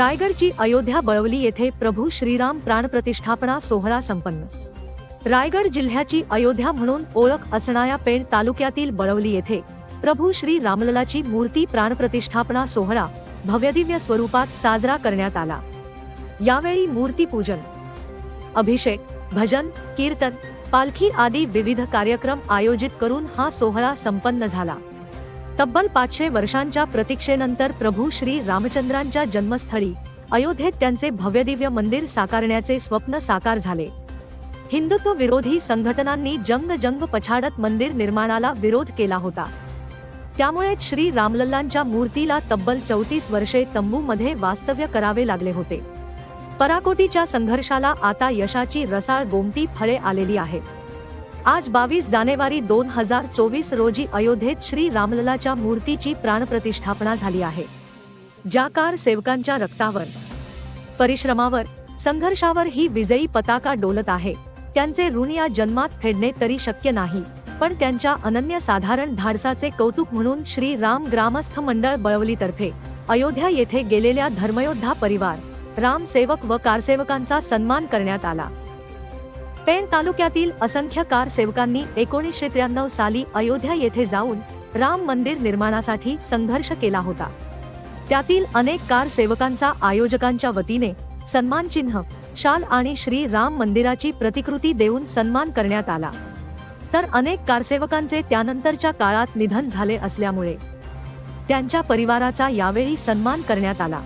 रायगडची अयोध्या बळवली येथे प्रभू श्रीराम प्राणप्रतिष्ठापना सोहळा संपन्न. रायगड जिल्ह्याची अयोध्या म्हणून ओळख असणाऱ्या पेण तालुक्यातील बळवली येथे प्रभू श्री रामललाची मूर्ती प्राणप्रतिष्ठापना सोहळा भव्यदिव्य स्वरूपात साजरा करण्यात आला. यावेळी मूर्तीपूजन अभिषेक भजन कीर्तन पालखी आदी विविध कार्यक्रम आयोजित करून हा सोहळा संपन्न झाला. तब्बल पाचशे वर्षांच्या प्रतीक्षेनंतर प्रभू श्री रामचंद्रांच्या जन्मस्थळी अयोध्येत त्यांचे भव्यदिव्य मंदिर साकारण्याचे स्वप्न साकार झाले. हिंदुत्व विरोधी संघटनांनी जंग जंग पछाडत मंदिर निर्माणाला विरोध केला होता. त्यामुळेच श्री रामलल्लांच्या मूर्तीला तब्बल चौतीस वर्षे तंबूमध्ये वास्तव्य करावे लागले होते. पराकोटीच्या संघर्षाला आता यशाची रसाळ गोमटी फळे आलेली आहेत. आज बावीस जानेवारी दोन हजार चोवीस रोजी अयोध्येत श्री रामललाच्या मूर्तीची प्राणप्रतिष्ठापना झाली आहे. ज्या कार सेवकांच्या रक्तावर परिश्रमावर संघर्षावर ही विजयी पताका डोलत आहे. त्यांचे ऋण या जन्मात फेडणे तरी शक्य नाही पण त्यांच्या अनन्यसाधारण धाडसाचे कौतुक म्हणून श्री राम ग्रामस्थ मंडळ बळवलीतर्फे अयोध्या येथे गेलेल्या धर्मयोद्धा परिवार राम सेवक व कारसेवकांचा सन्मान करण्यात आला. पेण तालुक्यातील असंख्य कार सेवकांनी एकोणीसशे त्र्याण्णव साली अयोध्या येथे जाऊन राम मंदिर निर्माणासाठी संघर्ष केला होता. त्यातील अनेक कार सेवकांचा आयोजकांच्या वतीने सन्मान चिन्ह शाल आणि श्री राम मंदिराची प्रतिकृती देऊन सन्मान करण्यात आला. तर अनेक कारसेवकांचे त्यानंतरच्या काळात निधन झाले असल्यामुळे त्यांच्या परिवाराचा यावेळी सन्मान करण्यात आला.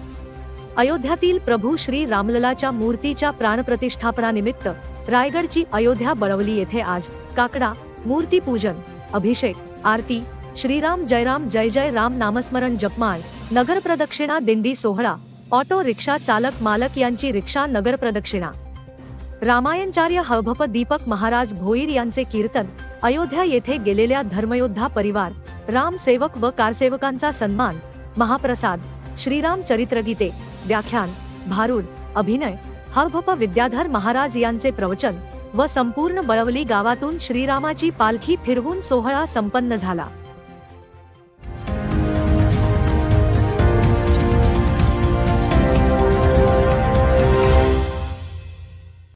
अयोध्यातील प्रभू श्री रामललाच्या मूर्तीच्या प्राणप्रतिष्ठापनानिमित्त रायगडची अयोध्या बळवली येथे आज काकडा मूर्तीपूजन अभिषेक आरती श्रीराम जयराम जय जय राम नामस्मरण जपमाळ नगर प्रदक्षिणा दिंडी सोहळा ऑटो रिक्षा चालक मालक यांची रिक्षा नगर प्रदक्षिणा. रामायणचार्य हभप दीपक महाराज भोईर यांचे कीर्तन अयोध्या येथे गेलेल्या धर्मयोद्धा परिवार राम सेवक व कारसेवकांचा सन्मान महाप्रसाद श्रीराम चरित्रगीते व्याख्यान भारूड अभिनय हरभप विद्याधर महाराज यांचे प्रवचन व संपूर्ण बळवली गावातून श्रीरामाची पालखी फिरवून सोहळा संपन्न झाला.